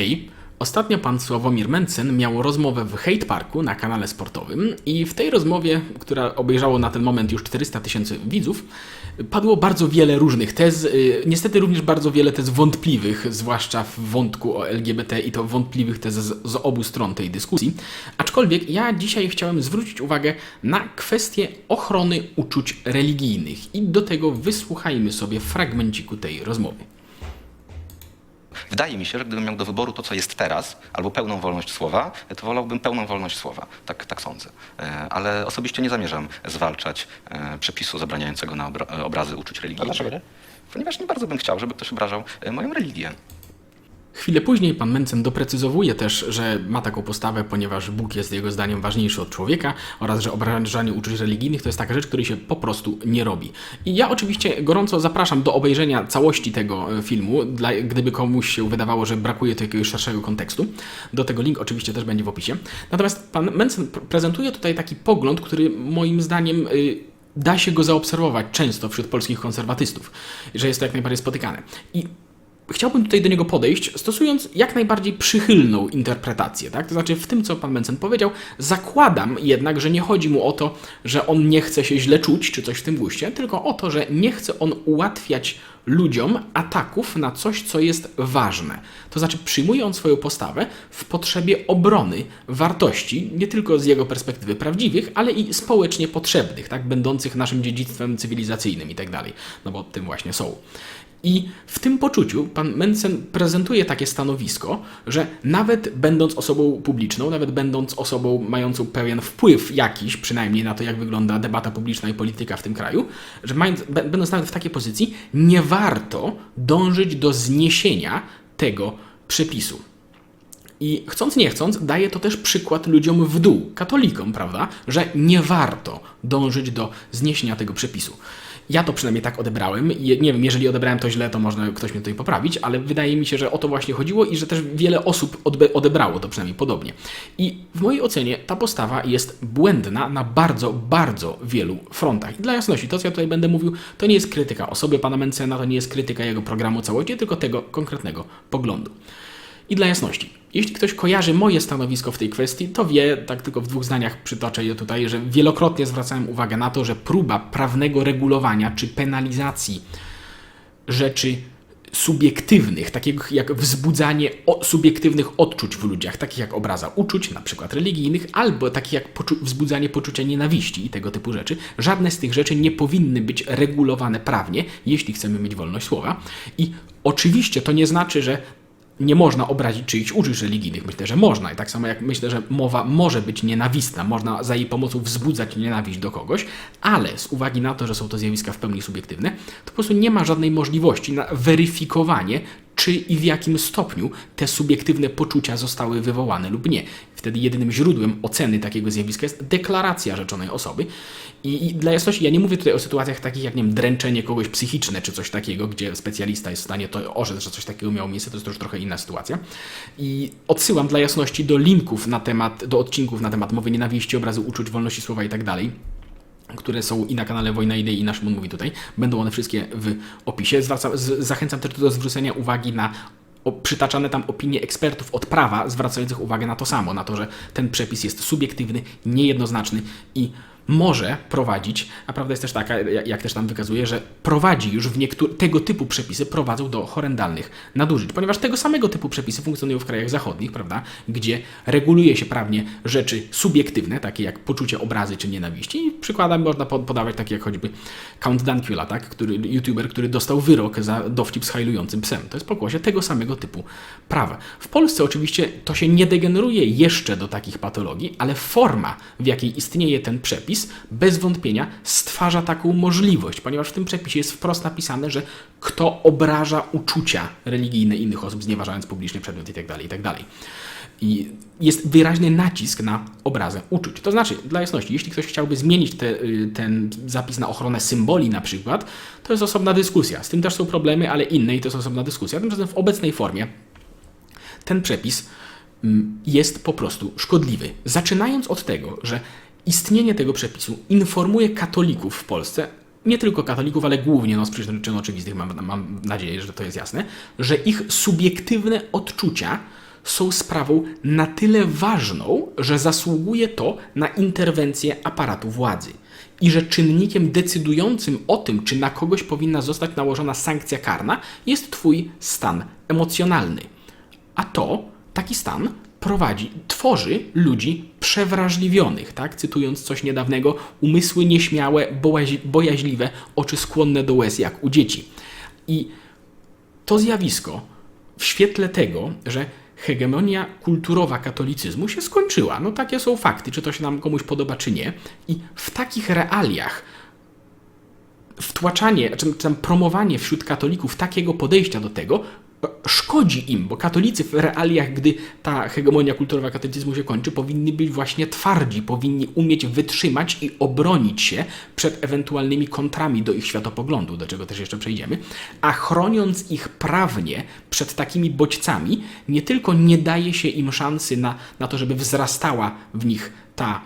Hej, ostatnio pan Sławomir Mencen miał rozmowę w Hate Parku na kanale sportowym i w tej rozmowie, która obejrzało na ten moment już 400 tysięcy widzów, padło bardzo wiele różnych tez, y, niestety również bardzo wiele tez wątpliwych, zwłaszcza w wątku o LGBT i to wątpliwych tez z, obu stron tej dyskusji. Aczkolwiek ja dzisiaj chciałem zwrócić uwagę na kwestię ochrony uczuć religijnych i do tego wysłuchajmy sobie fragmenciku tej rozmowy. Wydaje mi się, że gdybym miał do wyboru to, co jest teraz, albo pełną wolność słowa, to wolałbym pełną wolność słowa. Tak, tak sądzę. E, Ale osobiście nie zamierzam zwalczać e, przepisu zabraniającego na obra- obrazy uczuć religijnych. dlaczego nie? Ponieważ nie bardzo bym chciał, żeby ktoś obrażał e, moją religię. Chwilę później pan Mencen doprecyzowuje też, że ma taką postawę, ponieważ Bóg jest jego zdaniem ważniejszy od człowieka oraz że obrażanie uczuć religijnych to jest taka rzecz, której się po prostu nie robi. I ja oczywiście gorąco zapraszam do obejrzenia całości tego e, filmu, dla, gdyby komuś się wydawało, że brakuje tu jakiegoś szerszego kontekstu. Do tego link oczywiście też będzie w opisie. Natomiast pan Mencen pr- prezentuje tutaj taki pogląd, który moim zdaniem y, da się go zaobserwować często wśród polskich konserwatystów, że jest to jak najbardziej spotykane. I chciałbym tutaj do niego podejść, stosując jak najbardziej przychylną interpretację. Tak? To znaczy, w tym, co pan Mencen powiedział, zakładam jednak, że nie chodzi mu o to, że on nie chce się źle czuć, czy coś w tym guście, tylko o to, że nie chce on ułatwiać ludziom ataków na coś, co jest ważne. To znaczy, przyjmuje on swoją postawę w potrzebie obrony wartości, nie tylko z jego perspektywy prawdziwych, ale i społecznie potrzebnych, tak? będących naszym dziedzictwem cywilizacyjnym i tak dalej, no bo tym właśnie są. I w tym poczuciu pan Mencen prezentuje takie stanowisko, że nawet będąc osobą publiczną, nawet będąc osobą mającą pewien wpływ jakiś, przynajmniej na to, jak wygląda debata publiczna i polityka w tym kraju, że mając, bę- będąc nawet w takiej pozycji, nie warto dążyć do zniesienia tego przepisu. I chcąc nie chcąc, daje to też przykład ludziom w dół, katolikom, prawda, że nie warto dążyć do zniesienia tego przepisu. Ja to przynajmniej tak odebrałem. Nie wiem, jeżeli odebrałem to źle, to można ktoś mnie tutaj poprawić, ale wydaje mi się, że o to właśnie chodziło i że też wiele osób odebrało to przynajmniej podobnie. I w mojej ocenie ta postawa jest błędna na bardzo, bardzo wielu frontach. I dla jasności, to co ja tutaj będę mówił, to nie jest krytyka osoby pana Mencena, to nie jest krytyka jego programu całości, tylko tego konkretnego poglądu. I dla jasności, jeśli ktoś kojarzy moje stanowisko w tej kwestii, to wie, tak tylko w dwóch zdaniach przytoczę je tutaj, że wielokrotnie zwracałem uwagę na to, że próba prawnego regulowania czy penalizacji rzeczy subiektywnych, takiego jak wzbudzanie subiektywnych odczuć w ludziach, takich jak obraza uczuć, na przykład religijnych, albo takich jak poczu- wzbudzanie poczucia nienawiści i tego typu rzeczy. Żadne z tych rzeczy nie powinny być regulowane prawnie, jeśli chcemy mieć wolność słowa. I oczywiście to nie znaczy, że nie można obrazić czyichś uczuć religijnych. Myślę, że można. I tak samo jak myślę, że mowa może być nienawistna, można za jej pomocą wzbudzać nienawiść do kogoś, ale z uwagi na to, że są to zjawiska w pełni subiektywne, to po prostu nie ma żadnej możliwości na weryfikowanie, czy i w jakim stopniu te subiektywne poczucia zostały wywołane lub nie. Wtedy jedynym źródłem oceny takiego zjawiska jest deklaracja rzeczonej osoby. I, I dla jasności, ja nie mówię tutaj o sytuacjach takich jak, nie wiem, dręczenie kogoś psychiczne czy coś takiego, gdzie specjalista jest w stanie to orzec, że coś takiego miało miejsce, to jest już trochę inna sytuacja. I odsyłam dla jasności do linków na temat, do odcinków na temat mowy nienawiści, obrazu uczuć, wolności słowa i tak dalej które są i na kanale Wojna Idei i na Szymon Mówi tutaj. Będą one wszystkie w opisie. Zwracam, z, zachęcam też do zwrócenia uwagi na o, przytaczane tam opinie ekspertów od prawa, zwracających uwagę na to samo, na to, że ten przepis jest subiektywny, niejednoznaczny i może prowadzić, a prawda jest też taka, jak, też tam wykazuje, że prowadzi już w niektórych, tego typu przepisy prowadzą do horrendalnych nadużyć, ponieważ tego samego typu przepisy funkcjonują w krajach zachodnich, prawda, gdzie reguluje się prawnie rzeczy subiektywne, takie jak poczucie obrazy czy nienawiści i przykładami można po- podawać takie jak choćby Count Dankula, tak, który, youtuber, który dostał wyrok za dowcip z hajlującym psem. To jest pokłosie tego samego typu prawa. W Polsce oczywiście to się nie degeneruje jeszcze do takich patologii, ale forma, w jakiej istnieje ten przepis, bez wątpienia stwarza taką możliwość, ponieważ w tym przepisie jest wprost napisane, że kto obraża uczucia religijne innych osób, znieważając publicznie przedmiot itd., itd. I jest wyraźny nacisk na obrazę uczuć. To znaczy, dla jasności, jeśli ktoś chciałby zmienić te, y, ten zapis na ochronę symboli na przykład, to jest osobna dyskusja. Z tym też są problemy, ale inne i to jest osobna dyskusja. Tymczasem w obecnej formie ten przepis mm, jest po prostu szkodliwy. Zaczynając od tego, że istnienie tego przepisu informuje katolików w Polsce, nie tylko katolików, ale głównie no, z przyczyn oczywistych, mam, mam nadzieję, że to jest jasne, że ich subiektywne odczucia są sprawą na tyle ważną, że zasługuje to na interwencję aparatu władzy. I że czynnikiem decydującym o tym, czy na kogoś powinna zostać nałożona sankcja karna, jest Twój stan emocjonalny. A to, taki stan, prowadzi, tworzy ludzi przewrażliwionych, tak? Cytując coś niedawnego, umysły nieśmiałe, bojaź, bojaźliwe, oczy skłonne do łez jak u dzieci. I to zjawisko w świetle tego, że hegemonia kulturowa katolicyzmu się skończyła. No takie są fakty, czy to się nam komuś podoba, czy nie. I w takich realiach wtłaczanie, czy tam promowanie wśród katolików takiego podejścia do tego szkodzi im, bo katolicy w realiach, gdy ta hegemonia kulturowa katolicyzmu się kończy, powinni być właśnie twardzi, powinni umieć wytrzymać i obronić się przed ewentualnymi kontrami do ich światopoglądu, do czego też jeszcze przejdziemy, a chroniąc ich prawnie przed takimi bodźcami, nie tylko nie daje się im szansy na, na to, żeby wzrastała w nich ta,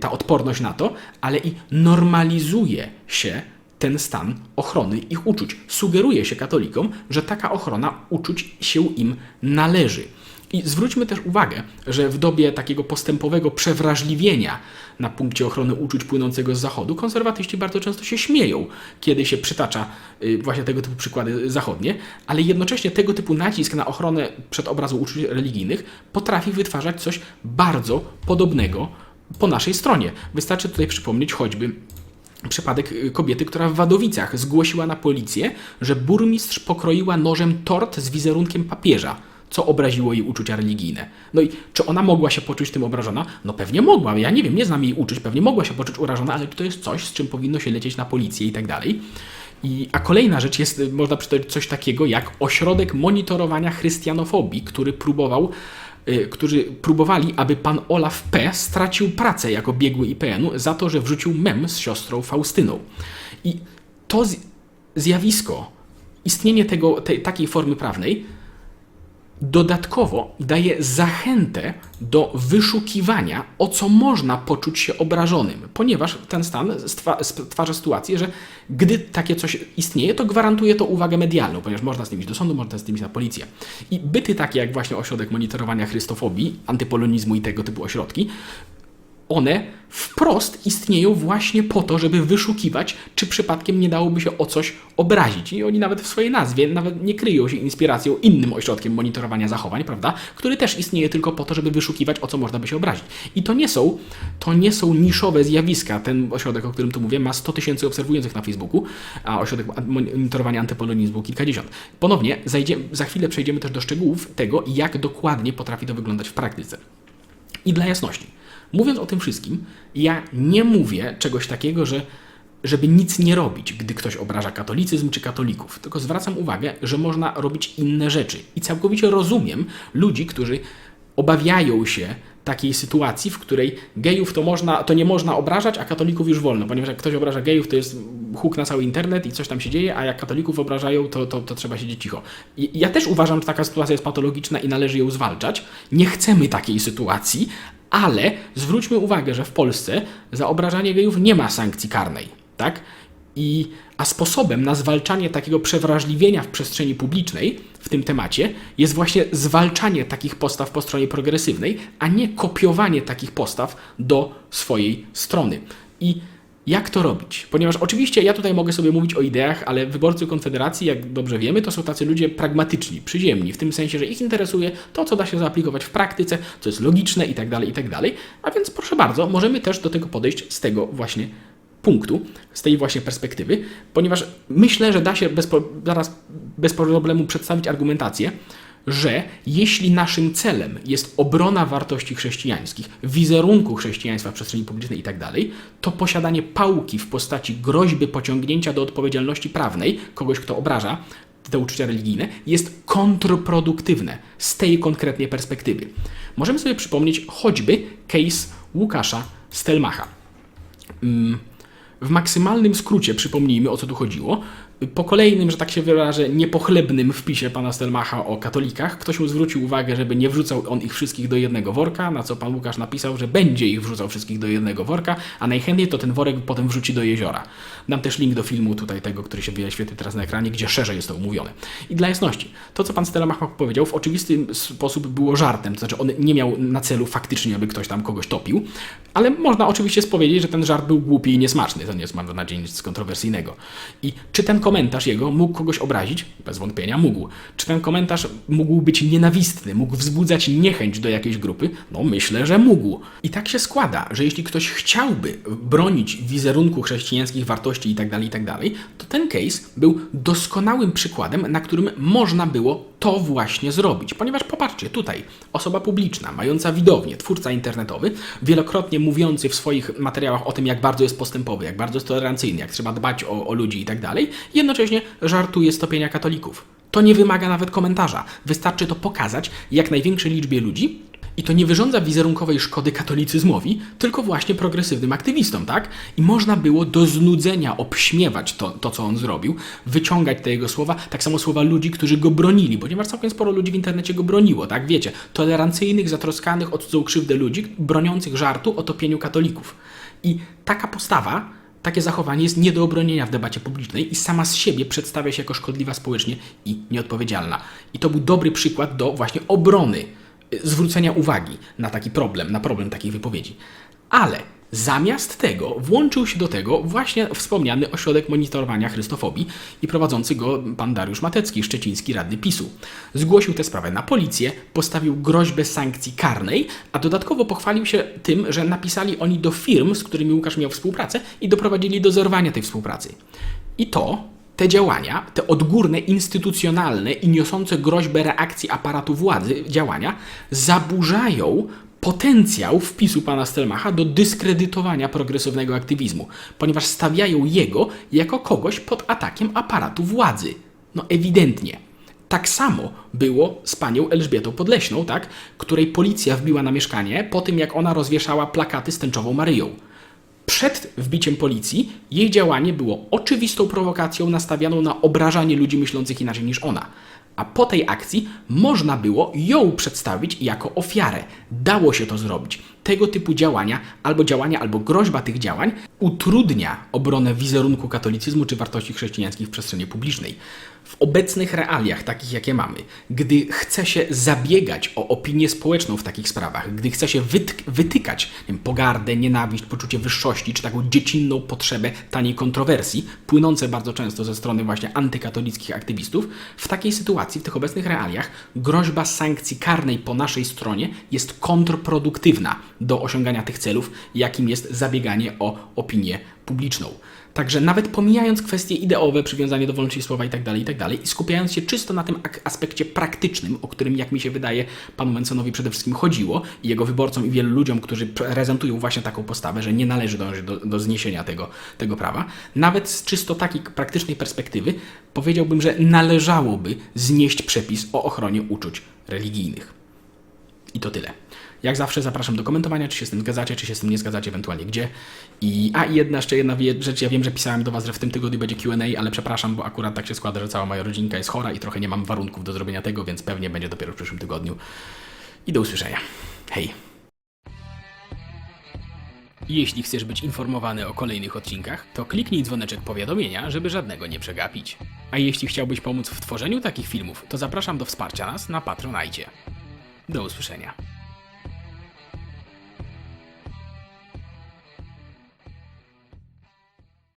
ta odporność na to, ale i normalizuje się ten stan ochrony ich uczuć. Sugeruje się katolikom, że taka ochrona uczuć się im należy. I zwróćmy też uwagę, że w dobie takiego postępowego przewrażliwienia na punkcie ochrony uczuć płynącego z Zachodu, konserwatyści bardzo często się śmieją, kiedy się przytacza y, właśnie tego typu przykłady zachodnie, ale jednocześnie tego typu nacisk na ochronę przed obrazą uczuć religijnych potrafi wytwarzać coś bardzo podobnego po naszej stronie. Wystarczy tutaj przypomnieć choćby przypadek y, kobiety, która w Wadowicach zgłosiła na policję, że burmistrz pokroiła nożem tort z wizerunkiem papieża, co obraziło jej uczucia religijne. No i czy ona mogła się poczuć tym obrażona? No pewnie mogła. Ja nie wiem, nie znam jej uczuć, pewnie mogła się poczuć urażona, ale to jest coś, z czym powinno się lecieć na policję i tak dalej. I, a kolejna rzecz jest, y, można przytoczyć coś takiego jak ośrodek monitorowania chrystianofobii, który próbował którzy próbowali, aby pan Olaf P. stracił pracę jako biegły IPN-u za to, że wrzucił mem z siostrą Faustyną. I to zjawisko, istnienie tego, tej, takiej formy prawnej, dodatkowo daje zachętę do wyszukiwania, o co można poczuć się obrażonym, ponieważ ten stan stwa- stwarza sytuację, że gdy takie coś istnieje, to gwarantuje to uwagę medialną, ponieważ można z tym iść do sądu, można z tym iść na policję. I byty takie jak właśnie ośrodek monitorowania chrystofobii, antypolonizmu i tego typu ośrodki, one wprost istnieją właśnie po to, żeby wyszukiwać, czy przypadkiem nie dałoby się o coś obrazić. I oni nawet w swojej nazwie nawet nie kryją się inspiracją innym ośrodkiem monitorowania zachowań, prawda? Który też istnieje tylko po to, żeby wyszukiwać, o co można by się obrazić. I to nie są, to nie są niszowe zjawiska. Ten ośrodek, o którym tu mówię, ma 100 tysięcy obserwujących na Facebooku, a ośrodek monitorowania antypolonizmu kilkadziesiąt. Ponownie, zajdzie, za chwilę przejdziemy też do szczegółów tego, jak dokładnie potrafi to wyglądać w praktyce. I dla jasności, mówiąc o tym wszystkim, ja nie mówię czegoś takiego, że żeby nic nie robić, gdy ktoś obraża katolicyzm czy katolików, tylko zwracam uwagę, że można robić inne rzeczy. I całkowicie rozumiem ludzi, którzy obawiają się takiej sytuacji, w której gejów to, można, to nie można obrażać, a katolików już wolno, ponieważ jak ktoś obraża gejów, to jest huk na cały internet i coś tam się dzieje, a jak katolików obrażają, to, to, to trzeba siedzieć cicho. I ja też uważam, że taka sytuacja jest patologiczna i należy ją zwalczać. Nie chcemy takiej sytuacji, ale zwróćmy uwagę, że w Polsce za obrażanie gejów nie ma sankcji karnej, tak? I, a sposobem na zwalczanie takiego przewrażliwienia w przestrzeni publicznej w tym temacie jest właśnie zwalczanie takich postaw po stronie progresywnej, a nie kopiowanie takich postaw do swojej strony. I jak to robić? Ponieważ oczywiście ja tutaj mogę sobie mówić o ideach, ale wyborcy Konfederacji, jak dobrze wiemy, to są tacy ludzie pragmatyczni, przyziemni, w tym sensie, że ich interesuje to, co da się zaaplikować w praktyce, co jest logiczne i tak dalej, i tak. A więc proszę bardzo, możemy też do tego podejść z tego właśnie punktu, z tej właśnie perspektywy, ponieważ myślę, że da się bez, zaraz bez problemu przedstawić argumentację, że jeśli naszym celem jest obrona wartości chrześcijańskich, wizerunku chrześcijaństwa w przestrzeni publicznej i tak to posiadanie pałki w postaci groźby pociągnięcia do odpowiedzialności prawnej kogoś, kto obraża te uczucia religijne, jest kontrproduktywne z tej konkretnie perspektywy. Możemy sobie przypomnieć choćby case Łukasza Stelmacha. Mm, W maksymalnym skrócie przypomnijmy, o co tu chodziło. Po kolejnym, że tak się wyrażę, niepochlebnym wpisie pana Stelmacha o katolikach, ktoś mu zwrócił uwagę, żeby nie wrzucał on ich wszystkich do jednego worka, na co pan Łukasz napisał, że będzie ich wrzucał wszystkich do jednego worka, a najchętniej to ten worek potem wrzuci do jeziora. Dam też link do filmu tutaj tego, który się wyświetli teraz na ekranie, gdzie szerzej jest to umówione. I dla jasności, to co pan Stelmach powiedział w oczywisty sposób było żartem, to znaczy on nie miał na celu faktycznie, aby ktoś tam kogoś topił, ale można oczywiście spowiedzieć, że ten żart był głupi i niesmaczny, to nie jest mam nadzieję nic kontrowersyjnego. I czy ten komentarz jego mógł kogoś obrazić? Bez wątpienia mógł. Czy ten komentarz mógł być nienawistny, mógł wzbudzać niechęć do jakiejś grupy? No myślę, że mógł. I tak się składa, że jeśli ktoś chciałby bronić wizerunku chrześcijańskich wartości itd., itd., to ten case był doskonałym przykładem, na którym można było to właśnie zrobić. Ponieważ popatrzcie, tutaj osoba publiczna, mająca widownię, twórca internetowy, wielokrotnie mówiący w swoich materiałach o tym, jak bardzo jest postępowy, jak bardzo jest tolerancyjny, jak trzeba dbać o, o ludzi i tak dalej, jednocześnie żartuje z topienia katolików. To nie wymaga nawet komentarza. Wystarczy to pokazać jak największej liczbie ludzi, i to nie wyrządza wizerunkowej szkody katolicyzmowi, tylko właśnie progresywnym aktywistom, tak? I można było do znudzenia obśmiewać to, to, co on zrobił, wyciągać te jego słowa, tak samo słowa ludzi, którzy go bronili, ponieważ całkiem sporo ludzi w internecie go broniło, tak? Wiecie, tolerancyjnych, zatroskanych o cudzą krzywdę ludzi, broniących żartu o topieniu katolików. I taka postawa takie zachowanie jest nie do obronienia w debacie publicznej i sama z siebie przedstawia się jako szkodliwa społecznie i nieodpowiedzialna. I to był dobry przykład do właśnie obrony, zwrócenia uwagi na taki problem, na problem takich wypowiedzi. Ale zamiast tego włączył się do tego właśnie wspomniany ośrodek monitorowania chrystofobii i prowadzący go pan Dariusz Matecki, szczeciński radny PiSu. Zgłosił tę sprawę na policję, postawił groźbę sankcji karnej, a dodatkowo pochwalił się tym, że napisali oni do firm, z którymi Łukasz miał współpracę i doprowadzili do zerwania tej współpracy. I to te działania, te odgórne, instytucjonalne i niosące groźbę reakcji aparatu władzy działania zaburzają potencjał wpisu pana Stelmacha do dyskredytowania progresywnego aktywizmu, ponieważ stawiają jego jako kogoś pod atakiem aparatu władzy. No ewidentnie. Tak samo było z panią Elżbietą Podleśną, tak? której policja wbiła na mieszkanie po tym, jak ona rozwieszała plakaty z tęczową Maryją. Przed wbiciem policji jej działanie było oczywistą prowokacją nastawianą na obrażanie ludzi myślących inaczej niż ona. A po tej akcji można było ją przedstawić jako ofiarę. Dało się to zrobić. Tego typu działania, albo działania, albo groźba tych działań utrudnia obronę wizerunku katolicyzmu czy wartości chrześcijańskich w przestrzeni publicznej. W obecnych realiach, takich jakie mamy, gdy chce się zabiegać o opinię społeczną w takich sprawach, gdy chce się wyt- wytykać wiem, pogardę, nienawiść, poczucie wyższości, czy taką dziecinną potrzebę taniej kontrowersji, płynące bardzo często ze strony właśnie antykatolickich aktywistów, w takiej sytuacji, w tych obecnych realiach, groźba sankcji karnej po naszej stronie jest kontrproduktywna do osiągania tych celów, jakim jest zabieganie o opinię publiczną. Także nawet pomijając kwestie ideowe, przywiązanie do wolności słowa itd., itd. i skupiając się czysto na tym aspekcie praktycznym, o którym, jak mi się wydaje, panu Mensonowi przede wszystkim chodziło i jego wyborcom i wielu ludziom, którzy prezentują właśnie taką postawę, że nie należy dążyć do, do zniesienia tego, tego prawa, nawet z czysto takiej praktycznej perspektywy powiedziałbym, że należałoby znieść przepis o ochronie uczuć religijnych. I to tyle. Jak zawsze zapraszam do komentowania, czy się z tym zgadzacie, czy się z tym nie zgadzacie, ewentualnie gdzie. I, a i jedna jeszcze jedna rzecz, ja wiem, że pisałem do Was, że w tym tygodniu będzie Q&A, ale przepraszam, bo akurat tak się składa, że cała moja rodzinka jest chora i trochę nie mam warunków do zrobienia tego, więc pewnie będzie dopiero w przyszłym tygodniu. I do usłyszenia. Hej! Jeśli chcesz być informowany o kolejnych odcinkach, to kliknij dzwoneczek powiadomienia, żeby żadnego nie przegapić. A jeśli chciałbyś pomóc w tworzeniu takich filmów, to zapraszam do wsparcia nas na Patronajcie. Do usłyszenia.